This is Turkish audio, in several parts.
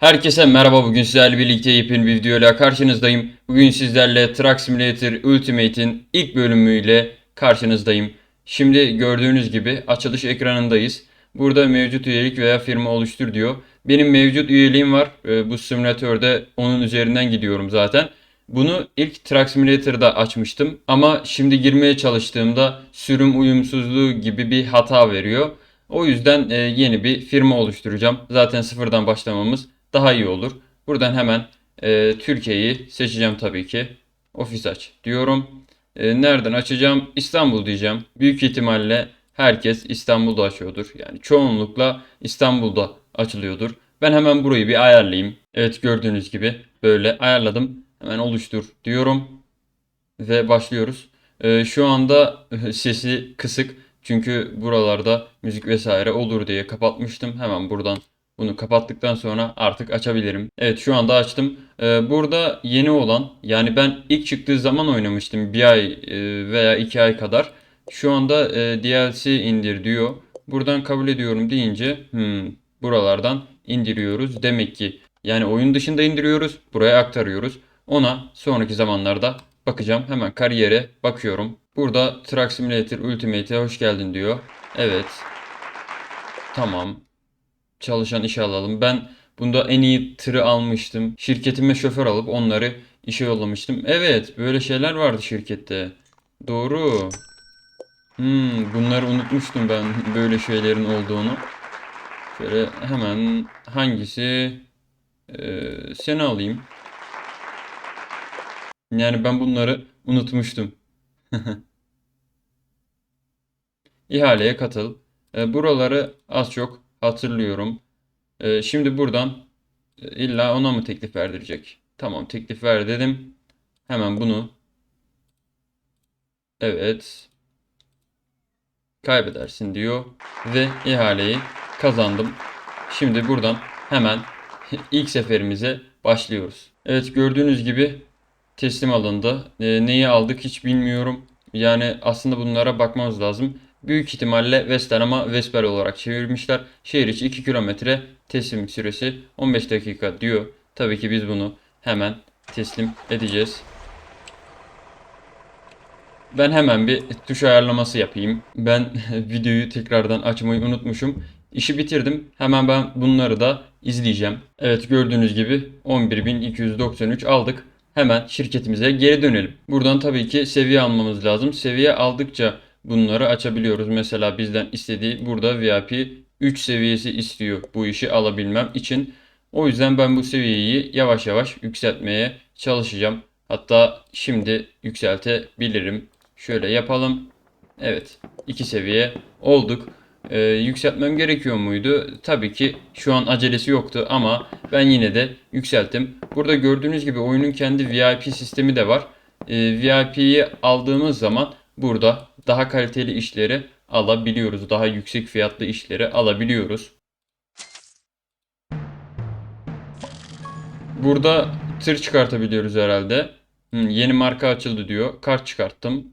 Herkese merhaba bugün sizlerle birlikte yepyeni bir videoyla karşınızdayım. Bugün sizlerle Truck Simulator Ultimate'in ilk bölümüyle karşınızdayım. Şimdi gördüğünüz gibi açılış ekranındayız. Burada mevcut üyelik veya firma oluştur diyor. Benim mevcut üyeliğim var. Ee, Bu simülatörde onun üzerinden gidiyorum zaten. Bunu ilk Truck Simulator'da açmıştım ama şimdi girmeye çalıştığımda sürüm uyumsuzluğu gibi bir hata veriyor. O yüzden e, yeni bir firma oluşturacağım. Zaten sıfırdan başlamamız daha iyi olur. Buradan hemen e, Türkiye'yi seçeceğim tabii ki. Ofis aç diyorum. E, nereden açacağım? İstanbul diyeceğim. Büyük ihtimalle herkes İstanbul'da açıyordur. Yani çoğunlukla İstanbul'da açılıyordur. Ben hemen burayı bir ayarlayayım. Evet gördüğünüz gibi böyle ayarladım. Hemen oluştur diyorum ve başlıyoruz. Ee, şu anda sesi kısık çünkü buralarda müzik vesaire olur diye kapatmıştım. Hemen buradan bunu kapattıktan sonra artık açabilirim. Evet şu anda açtım. Ee, burada yeni olan yani ben ilk çıktığı zaman oynamıştım bir ay e, veya iki ay kadar. Şu anda e, DLC indir diyor. Buradan kabul ediyorum deyince hmm, buralardan indiriyoruz. Demek ki yani oyun dışında indiriyoruz. Buraya aktarıyoruz. Ona sonraki zamanlarda bakacağım. Hemen kariyere bakıyorum. Burada Truck Simulator Ultimate'e hoş geldin diyor. Evet. Tamam. Çalışan işe alalım. Ben bunda en iyi tırı almıştım. Şirketime şoför alıp onları işe yollamıştım. Evet, böyle şeyler vardı şirkette. Doğru. Hmm, bunları unutmuştum ben böyle şeylerin olduğunu. Şöyle hemen hangisi Ee, seni alayım. Yani ben bunları unutmuştum. İhaleye katıl. E, buraları az çok hatırlıyorum. E, şimdi buradan e, illa ona mı teklif verdirecek? Tamam teklif ver dedim. Hemen bunu. Evet. Kaybedersin diyor. Ve ihaleyi kazandım. Şimdi buradan hemen ilk seferimize başlıyoruz. Evet gördüğünüz gibi teslim alındı. E, neyi aldık hiç bilmiyorum. Yani aslında bunlara bakmamız lazım. Büyük ihtimalle Vestel ama Vesper olarak çevirmişler. Şehir içi 2 kilometre teslim süresi 15 dakika diyor. Tabii ki biz bunu hemen teslim edeceğiz. Ben hemen bir tuş ayarlaması yapayım. Ben videoyu tekrardan açmayı unutmuşum. İşi bitirdim. Hemen ben bunları da izleyeceğim. Evet gördüğünüz gibi 11.293 aldık. Hemen şirketimize geri dönelim. Buradan tabii ki seviye almamız lazım. Seviye aldıkça bunları açabiliyoruz. Mesela bizden istediği burada VIP 3 seviyesi istiyor bu işi alabilmem için. O yüzden ben bu seviyeyi yavaş yavaş yükseltmeye çalışacağım. Hatta şimdi yükseltebilirim. Şöyle yapalım. Evet, iki seviye olduk. Ee, yükseltmem gerekiyor muydu? Tabii ki şu an acelesi yoktu ama ben yine de yükselttim. Burada gördüğünüz gibi oyunun kendi VIP sistemi de var. Ee, VIP'yi aldığımız zaman burada daha kaliteli işleri alabiliyoruz. Daha yüksek fiyatlı işleri alabiliyoruz. Burada tır çıkartabiliyoruz herhalde. Yeni marka açıldı diyor. Kart çıkarttım.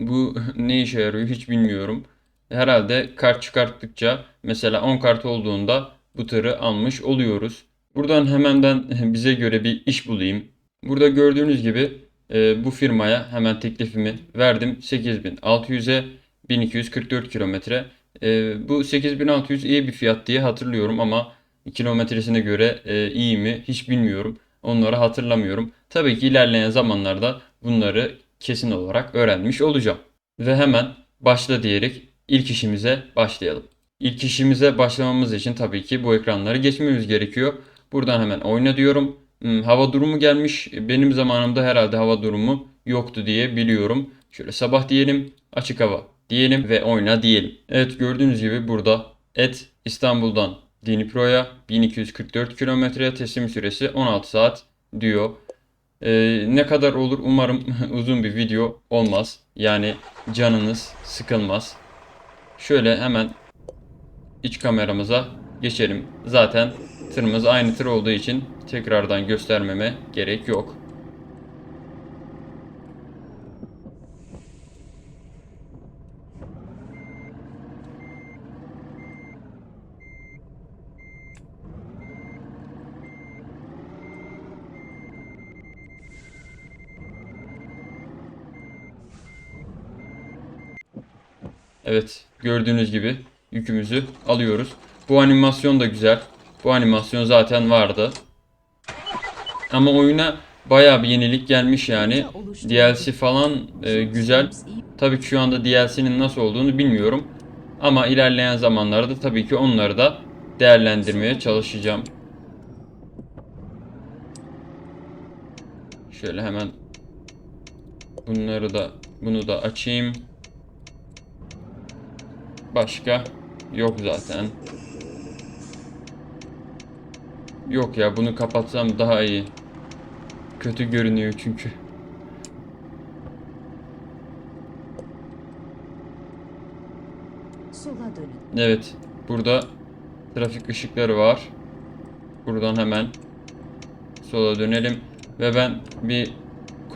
Bu ne işe yarıyor hiç bilmiyorum. Herhalde kart çıkarttıkça mesela 10 kart olduğunda bu tırı almış oluyoruz. Buradan hemen ben bize göre bir iş bulayım. Burada gördüğünüz gibi e, bu firmaya hemen teklifimi verdim. 8600'e 1244 kilometre. E, bu 8600 iyi bir fiyat diye hatırlıyorum ama kilometresine göre e, iyi mi hiç bilmiyorum. Onları hatırlamıyorum. Tabii ki ilerleyen zamanlarda bunları kesin olarak öğrenmiş olacağım. Ve hemen başla diyerek ilk işimize başlayalım. İlk işimize başlamamız için tabii ki bu ekranları geçmemiz gerekiyor. Buradan hemen oyna diyorum. Hmm, hava durumu gelmiş. Benim zamanımda herhalde hava durumu yoktu diye biliyorum. Şöyle sabah diyelim, açık hava diyelim ve oyna diyelim. Evet gördüğünüz gibi burada et İstanbul'dan Dnipro'ya 1244 kilometre teslim süresi 16 saat diyor. Ee, ne kadar olur umarım uzun bir video olmaz. Yani canınız sıkılmaz. Şöyle hemen iç kameramıza geçelim. Zaten tırımız aynı tır olduğu için tekrardan göstermeme gerek yok. Evet gördüğünüz gibi yükümüzü alıyoruz. Bu animasyon da güzel. Bu animasyon zaten vardı. Ama oyuna bayağı bir yenilik gelmiş yani. DLC falan e, güzel. Tabii ki şu anda DLC'nin nasıl olduğunu bilmiyorum. Ama ilerleyen zamanlarda tabii ki onları da değerlendirmeye çalışacağım. Şöyle hemen bunları da bunu da açayım. Başka yok zaten. Yok ya bunu kapatsam daha iyi. Kötü görünüyor çünkü. Sola dönün. Evet. Burada trafik ışıkları var. Buradan hemen sola dönelim ve ben bir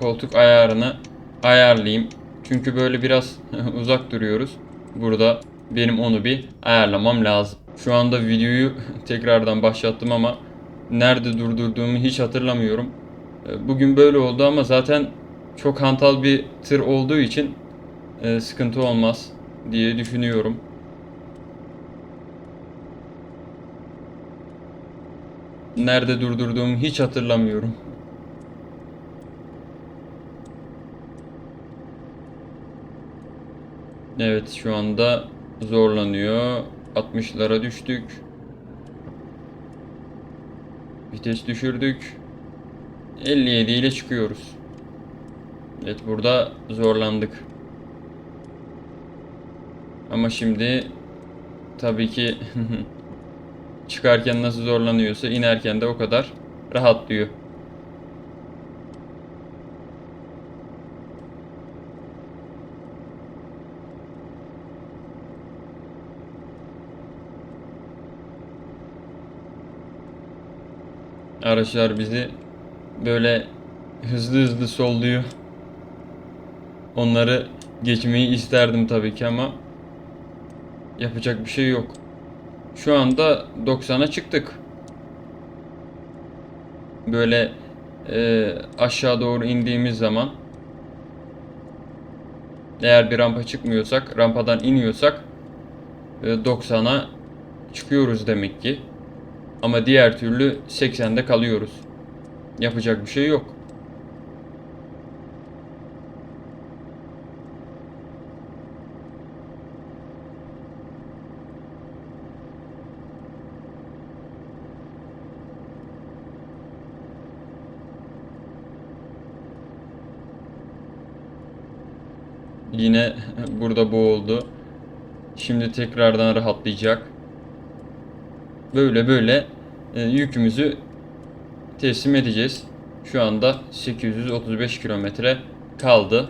koltuk ayarını ayarlayayım. Çünkü böyle biraz uzak duruyoruz. Burada benim onu bir ayarlamam lazım. Şu anda videoyu tekrardan başlattım ama nerede durdurduğumu hiç hatırlamıyorum. E, Bugün böyle oldu ama zaten çok hantal bir tır olduğu için e, sıkıntı olmaz diye düşünüyorum. Nerede durdurduğumu hiç hatırlamıyorum. Evet şu anda zorlanıyor. 60'lara düştük. Vites düşürdük. 57 ile çıkıyoruz. Evet burada zorlandık. Ama şimdi tabii ki çıkarken nasıl zorlanıyorsa inerken de o kadar rahatlıyor. Araçlar bizi böyle hızlı hızlı solluyor. Onları geçmeyi isterdim tabii ki ama yapacak bir şey yok. Şu anda 90'a çıktık. Böyle e, aşağı doğru indiğimiz zaman eğer bir rampa çıkmıyorsak, rampadan iniyorsak e, 90'a çıkıyoruz demek ki. Ama diğer türlü 80'de kalıyoruz. Yapacak bir şey yok. Yine burada boğuldu. Şimdi tekrardan rahatlayacak. Böyle böyle e, yükümüzü teslim edeceğiz. Şu anda 835 kilometre kaldı.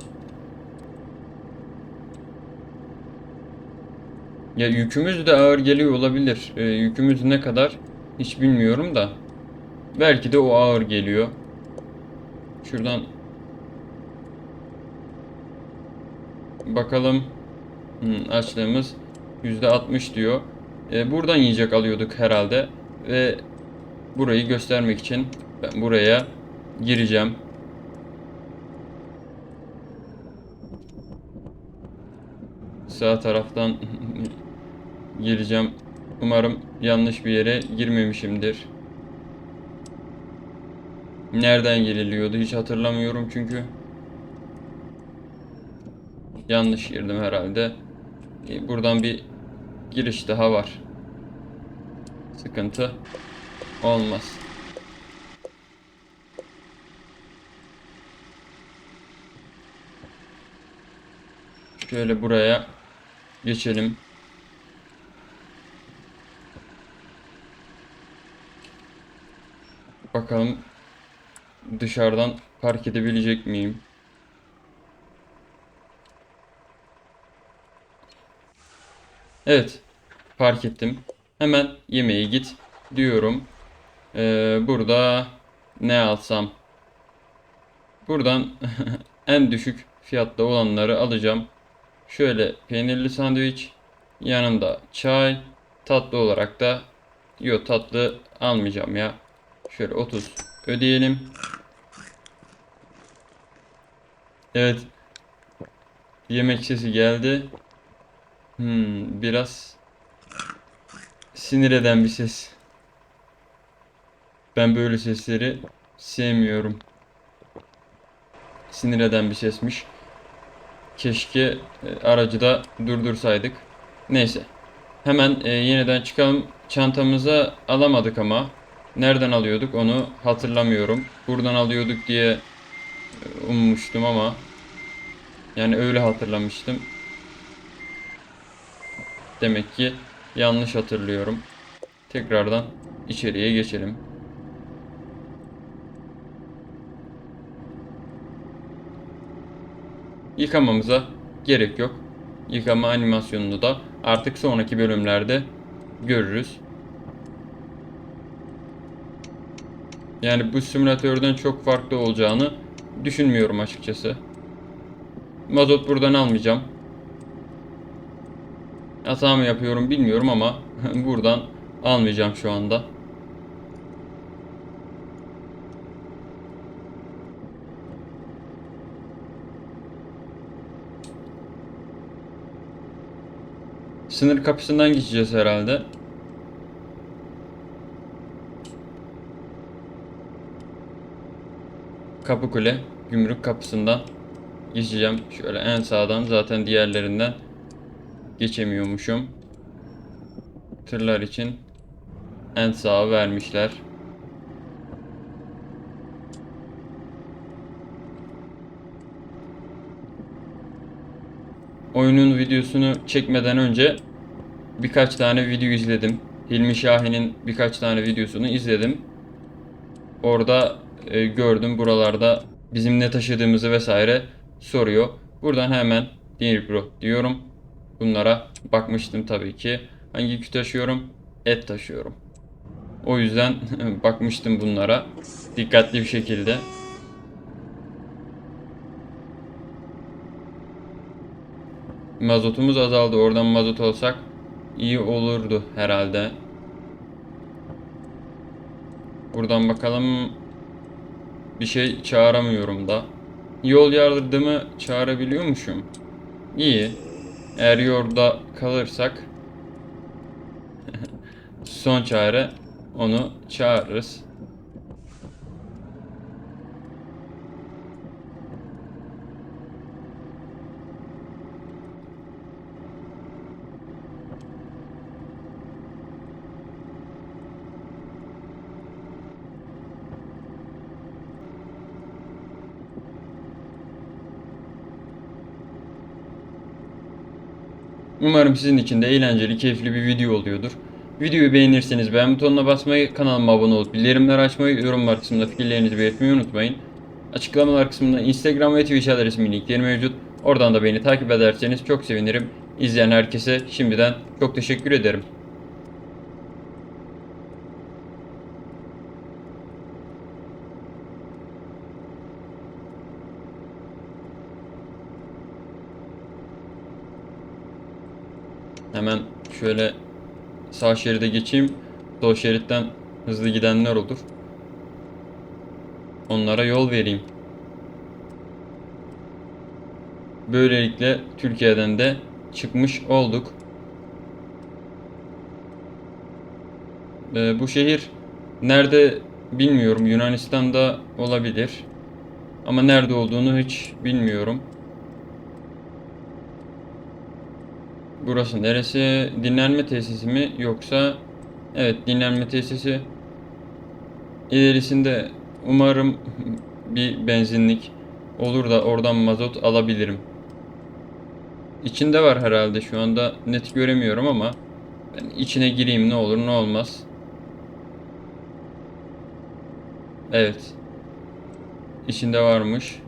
Ya yükümüz de ağır geliyor olabilir. E, yükümüz ne kadar hiç bilmiyorum da. Belki de o ağır geliyor. Şuradan bakalım. Hmm, açlığımız %60 diyor. E, buradan yiyecek alıyorduk herhalde. Ve burayı göstermek için ben buraya gireceğim. Sağ taraftan gireceğim. Umarım yanlış bir yere girmemişimdir. Nereden giriliyordu hiç hatırlamıyorum çünkü. Yanlış girdim herhalde. E, Buradan bir giriş daha var. Sıkıntı olmaz. Şöyle buraya geçelim. Bakalım dışarıdan park edebilecek miyim? Evet. Park ettim. Hemen yemeğe git diyorum. Ee, burada ne alsam? Buradan en düşük fiyatta olanları alacağım. Şöyle peynirli sandviç. Yanında çay. Tatlı olarak da yok tatlı almayacağım ya. Şöyle 30 ödeyelim. Evet. Yemek sesi geldi. Hmm, biraz sinir eden bir ses. Ben böyle sesleri sevmiyorum. Sinir eden bir sesmiş. Keşke e, aracı da durdursaydık. Neyse. Hemen e, yeniden çıkalım. Çantamıza alamadık ama. Nereden alıyorduk onu hatırlamıyorum. Buradan alıyorduk diye e, ummuştum ama. Yani öyle hatırlamıştım. Demek ki yanlış hatırlıyorum. Tekrardan içeriye geçelim. Yıkamamıza gerek yok. Yıkama animasyonunu da artık sonraki bölümlerde görürüz. Yani bu simülatörden çok farklı olacağını düşünmüyorum açıkçası. Mazot buradan almayacağım. Hata mı yapıyorum bilmiyorum ama buradan almayacağım şu anda. Sınır kapısından geçeceğiz herhalde. Kapıkule gümrük kapısından geçeceğim. Şöyle en sağdan zaten diğerlerinden geçemiyormuşum. Tırlar için en sağı vermişler. Oyunun videosunu çekmeden önce birkaç tane video izledim. Hilmi Şahin'in birkaç tane videosunu izledim. Orada e, gördüm buralarda bizim ne taşıdığımızı vesaire soruyor. Buradan hemen Dnipro diyorum. Bunlara bakmıştım tabii ki. Hangi yükü taşıyorum? Et taşıyorum. O yüzden bakmıştım bunlara dikkatli bir şekilde. Mazotumuz azaldı. Oradan mazot olsak iyi olurdu herhalde. Buradan bakalım. Bir şey çağıramıyorum da. Yol yardımı çağırabiliyormuşum. İyi. Eğer yolda kalırsak son çare onu çağırırız. Umarım sizin için de eğlenceli, keyifli bir video oluyordur. Videoyu beğenirseniz beğen butonuna basmayı, kanalıma abone olup bildirimleri açmayı, yorumlar kısmında fikirlerinizi belirtmeyi unutmayın. Açıklamalar kısmında Instagram ve Twitch adresimin linkleri mevcut. Oradan da beni takip ederseniz çok sevinirim. İzleyen herkese şimdiden çok teşekkür ederim. Hemen şöyle sağ şeride geçeyim. Sol şeritten hızlı gidenler olur. Onlara yol vereyim. Böylelikle Türkiye'den de çıkmış olduk. Ee, bu şehir nerede bilmiyorum. Yunanistan'da olabilir. Ama nerede olduğunu hiç bilmiyorum. Burası neresi? Dinlenme tesisi mi yoksa evet dinlenme tesisi. İlerisinde umarım bir benzinlik olur da oradan mazot alabilirim. İçinde var herhalde şu anda net göremiyorum ama ben içine gireyim ne olur ne olmaz. Evet. İçinde varmış.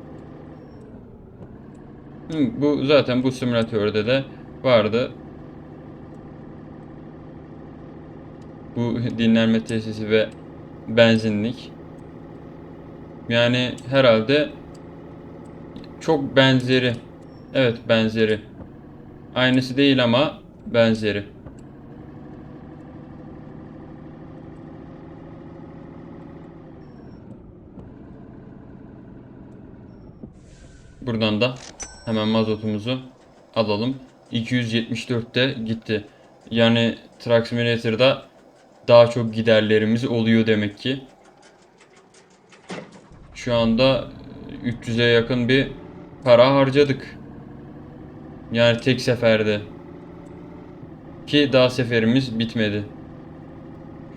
Bu zaten bu simülatörde de vardı. Bu dinlenme tesisi ve benzinlik. Yani herhalde çok benzeri. Evet benzeri. Aynısı değil ama benzeri. Buradan da hemen mazotumuzu alalım. 274'te gitti. Yani Truck Simulator'da daha çok giderlerimiz oluyor demek ki. Şu anda 300'e yakın bir para harcadık. Yani tek seferde. Ki daha seferimiz bitmedi.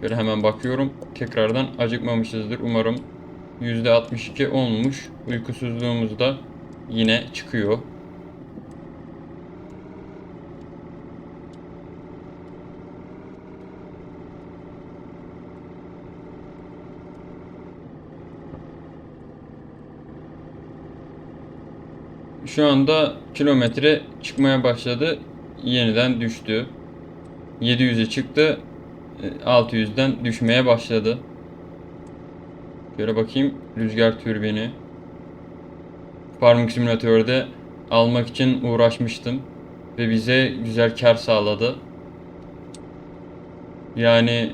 Şöyle hemen bakıyorum. Tekrardan acıkmamışızdır. Umarım %62 olmuş. Uykusuzluğumuz da yine çıkıyor. Şu anda kilometre çıkmaya başladı. Yeniden düştü. 700'e çıktı. e, 600'den düşmeye başladı. Şöyle bakayım rüzgar türbini. Farming Simulator'da almak için uğraşmıştım ve bize güzel kar sağladı. Yani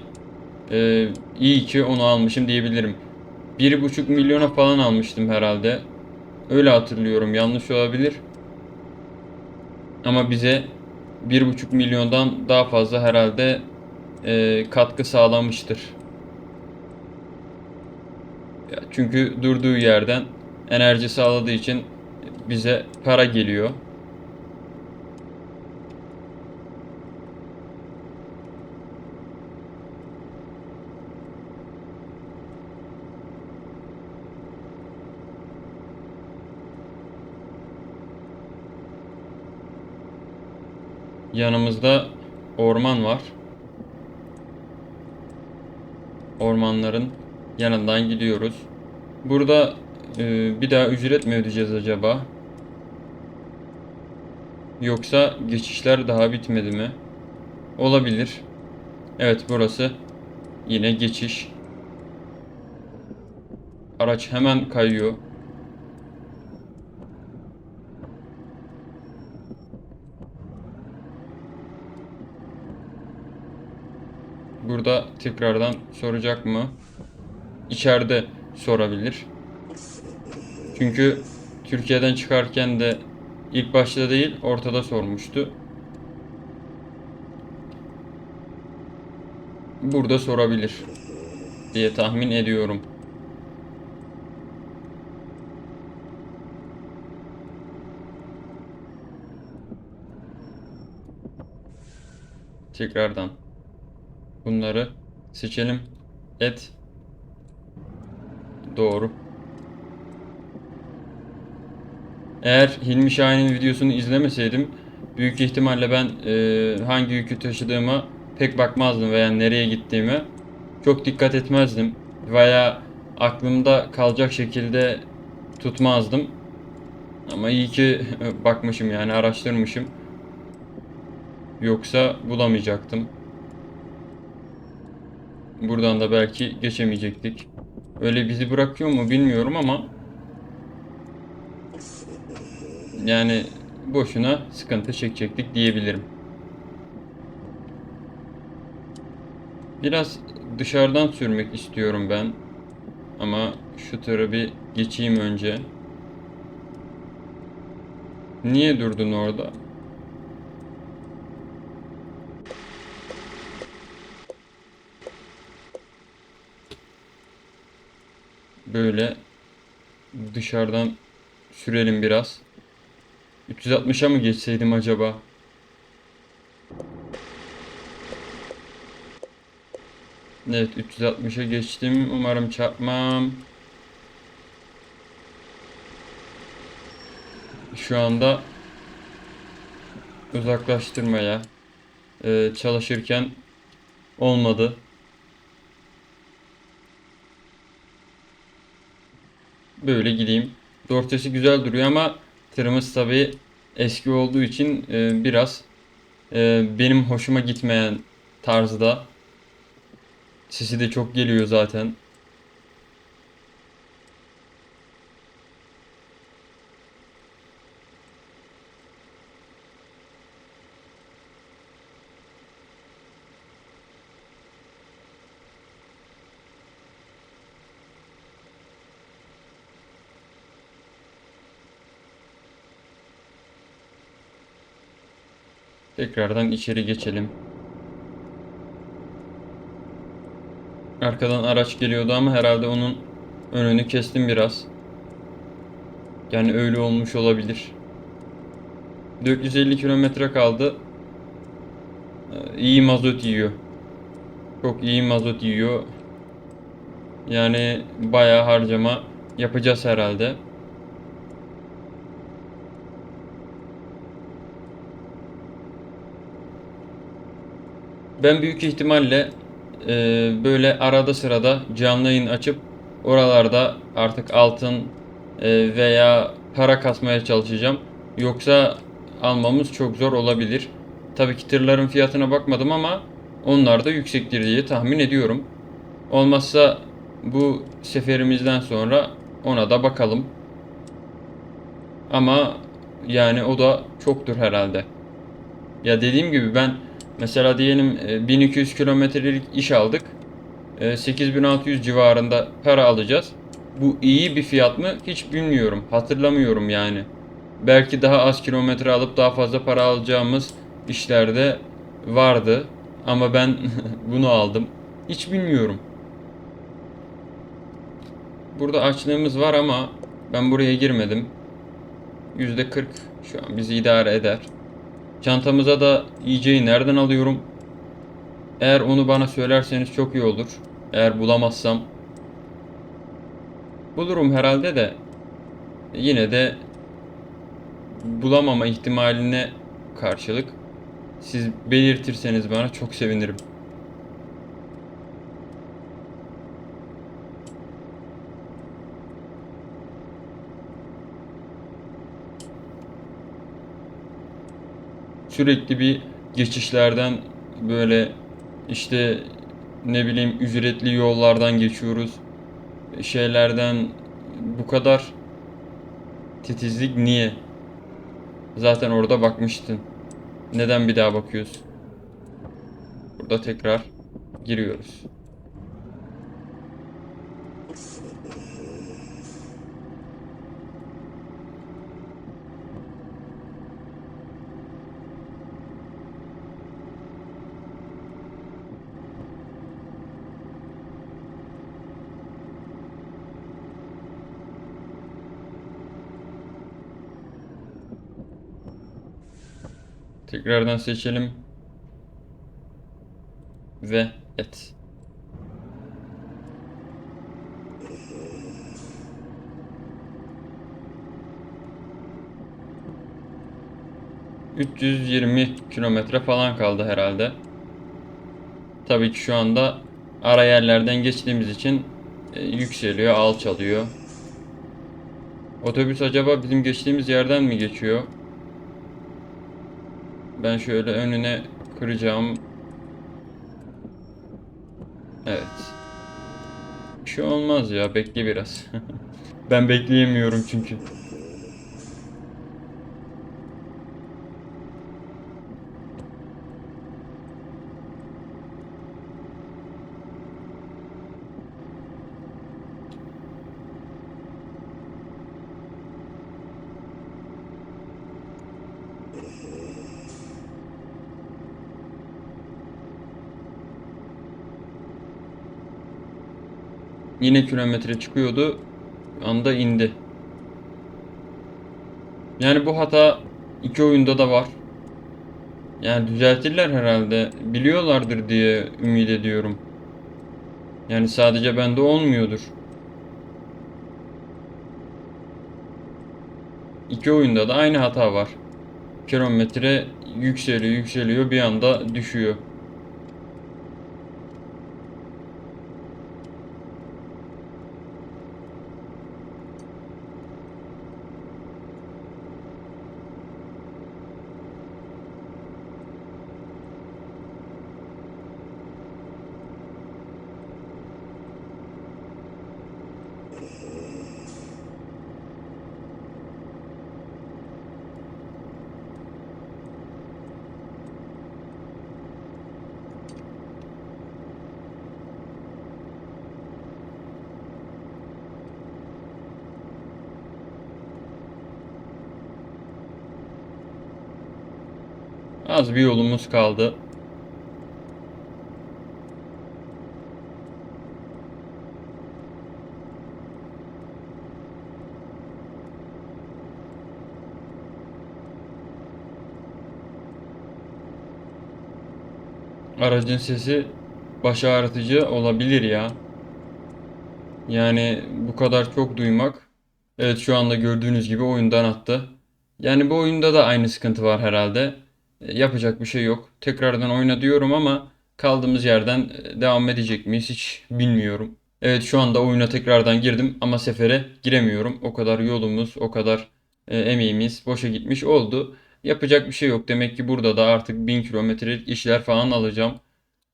e, iyi ki onu almışım diyebilirim. 1,5 milyona falan almıştım herhalde. Öyle hatırlıyorum. Yanlış olabilir. Ama bize 1,5 milyondan daha fazla herhalde e, katkı sağlamıştır. Çünkü durduğu yerden enerji sağladığı için bize para geliyor. Yanımızda orman var. Ormanların yanından gidiyoruz. Burada e, bir daha ücret mi ödeyeceğiz acaba? Yoksa geçişler daha bitmedi mi? Olabilir. Evet burası yine geçiş. Araç hemen kayıyor. Burada tekrardan soracak mı? İçeride sorabilir. Çünkü Türkiye'den çıkarken de ilk başta değil ortada sormuştu. Burada sorabilir diye tahmin ediyorum. Tekrardan bunları seçelim. Et. Doğru. Eğer Hilmi Şahin'in videosunu izlemeseydim büyük ihtimalle ben e, hangi yükü taşıdığıma pek bakmazdım veya nereye gittiğime çok dikkat etmezdim veya aklımda kalacak şekilde tutmazdım. Ama iyi ki bakmışım yani araştırmışım. Yoksa bulamayacaktım. Buradan da belki geçemeyecektik. Öyle bizi bırakıyor mu bilmiyorum ama yani boşuna sıkıntı çekecektik diyebilirim. Biraz dışarıdan sürmek istiyorum ben. Ama şu tırı bir geçeyim önce. Niye durdun orada? Böyle dışarıdan sürelim biraz. 360'a mı geçseydim acaba? Evet 360'a geçtim. Umarım çarpmam. Şu anda uzaklaştırmaya e, çalışırken olmadı. Böyle gideyim. Dortesi güzel duruyor ama tırımız tabii eski olduğu için e, biraz e, benim hoşuma gitmeyen tarzda. Sesi de çok geliyor zaten. Tekrardan içeri geçelim. Arkadan araç geliyordu ama herhalde onun önünü kestim biraz. Yani öyle olmuş olabilir. 450 kilometre kaldı. Ee, İyi mazot yiyor. Çok iyi mazot yiyor. Yani bayağı harcama yapacağız herhalde. Ben büyük ihtimalle e, böyle arada sırada canlı yayın açıp oralarda artık altın e, veya para kasmaya çalışacağım. Yoksa almamız çok zor olabilir. Tabii ki tırların fiyatına bakmadım ama onlar da yüksektir diye tahmin ediyorum. Olmazsa bu seferimizden sonra ona da bakalım. Ama yani o da çoktur herhalde. Ya dediğim gibi ben mesela diyelim e, 1200 kilometrelik iş aldık. E, 8600 civarında para alacağız. Bu iyi bir fiyat mı hiç bilmiyorum. Hatırlamıyorum yani. Belki daha az kilometre alıp daha fazla para alacağımız işlerde vardı. Ama ben bunu aldım. Hiç bilmiyorum. Burada açlığımız var ama ben buraya girmedim. %40 şu an bizi idare eder. Çantamıza da yiyeceği nereden alıyorum? Eğer onu bana söylerseniz çok iyi olur. Eğer bulamazsam bulurum herhalde de yine de bulamama ihtimaline karşılık siz belirtirseniz bana çok sevinirim. Sürekli bir geçişlerden böyle işte ne bileyim ücretli yollardan geçiyoruz. Şeylerden bu kadar titizlik niye? Zaten orada bakmıştın. Neden bir daha bakıyoruz? Burada tekrar giriyoruz. Tekrardan seçelim. Ve et. ...320 kilometre falan kaldı herhalde. Tabii ki şu anda ara yerlerden geçtiğimiz için e, yükseliyor, alçalıyor. Otobüs acaba bizim geçtiğimiz yerden mi geçiyor? Ben şöyle önüne kıracağım. Evet. Bir şey olmaz ya. Bekle biraz. ben bekleyemiyorum çünkü. Yine kilometre çıkıyordu. Anda indi. Yani bu hata iki oyunda da var. Yani düzeltirler herhalde. Biliyorlardır diye ümit ediyorum. Yani sadece bende olmuyordur. İki oyunda da aynı hata var. Kilometre yükseliyor yükseliyor bir anda düşüyor. Az bir yolumuz kaldı. Aracın sesi baş ağrıtıcı olabilir ya. Yani bu kadar çok duymak. Evet şu anda gördüğünüz gibi oyundan attı. Yani bu oyunda da aynı sıkıntı var herhalde. Yapacak bir şey yok. Tekrardan oyna diyorum ama kaldığımız yerden e, devam edecek miyiz hiç bilmiyorum. Evet şu anda oyuna tekrardan girdim ama sefere giremiyorum. O kadar yolumuz, o kadar e, emeğimiz boşa gitmiş oldu. Yapacak bir şey yok. Demek ki burada da artık 1000 kilometrelik işler falan alacağım.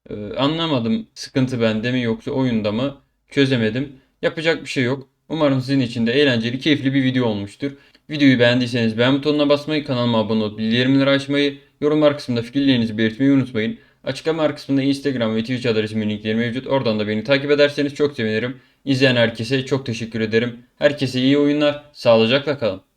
Ee, anlamadım sıkıntı bende mi yoksa oyunda mı çözemedim. Yapacak bir şey yok. Umarım sizin için de eğlenceli, keyifli bir video olmuştur. Videoyu beğendiyseniz beğen butonuna basmayı, kanalıma abone olup bildirimleri açmayı, yorumlar kısmında fikirlerinizi belirtmeyi unutmayın. Açıklama kısmında Instagram ve Twitch adresimin linkleri mevcut. Oradan da beni takip ederseniz çok sevinirim. İzleyen herkese çok teşekkür ederim. Herkese iyi oyunlar, sağlıcakla kalın.